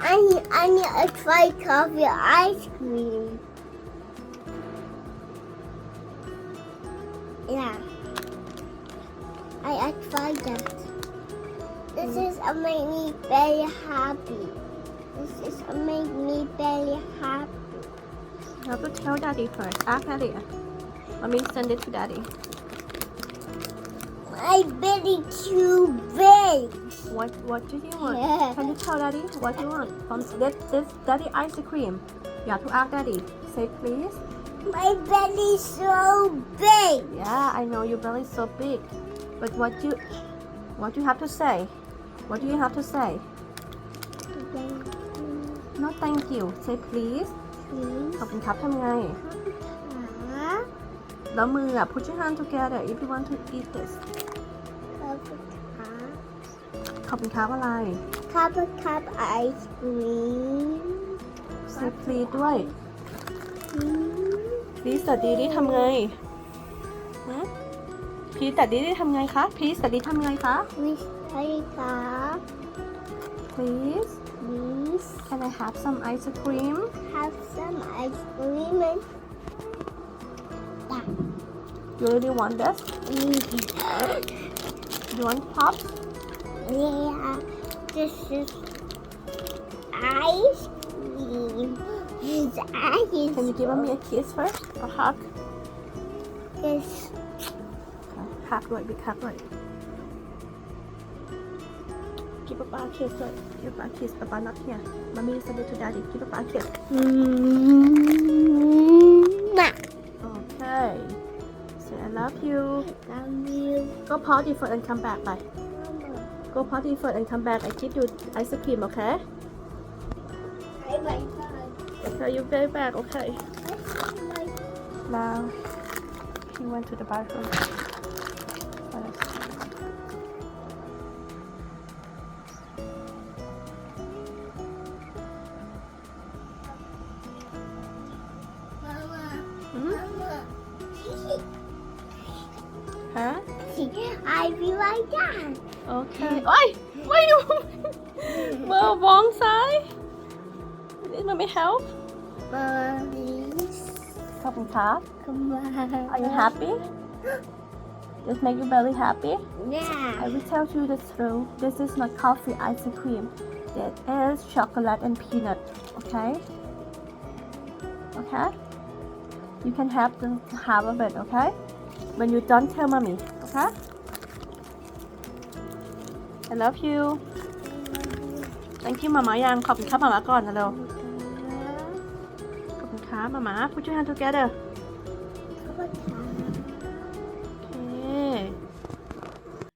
I need, I need a try coffee ice cream. Yeah. I, I tried that. This mm. is a make me very happy. This is a make me very happy. You have to tell daddy first ask daddy Mommy send it to daddy My belly too big. what what do you want Yeah. Can you tell daddy what you want from this this daddy ice cream You have to ask daddy say please My belly's so big. Yeah, I know your belly is so big. But what you what you have to say? What do you have to say? No thank you. Say please. ขอบคุณครับทำไง แล้วมืออ่ะ put your hand together if you want to eat this ขอบคุณครับอะไร Cup of cup ice cream. Say please ด้วย please แต่ดีดีทำไงฮะ please แต่ดีดีทำไงคะ please แต่ดีทำไงคะ Wish I cup. please Please can I have some ice cream have some ice cream and you really want this you want pops Yeah, this is ice cream. His ice. Can you give me a kiss first? A hug? Yes. Hug like big hug like. Give Papa a kiss like. Give Papa a kiss. Papa not here. Mommy is over to Daddy. Give Papa a kiss. Mm-hmm. Okay. Say I love you. I love you. Go party for and come back. Bye go party first and come back I give you ice cream okay Bye bye bye. okay you very back okay now he went to the bathroom Mama. Hmm? Mama. ฮ ะ I be like that. โอเคโอ้ยไม่ดูเบอร์วองซ้าย This มันไม่ help Mama, please ขอบคุณครับ come on. Are you happy? This make you very happy? Yeah. I will tell you the truth. This is not coffee ice cream. That is chocolate and peanut. Okay? Okay? You can have the half of it, okay? When you don't tell mommy, Huh? I love you Thank you มาม่ายังขอบคุณครับมาม่าก่อนนะเร็วขอบคุณครับมาม่า Put your hand together ขอบคุณครับ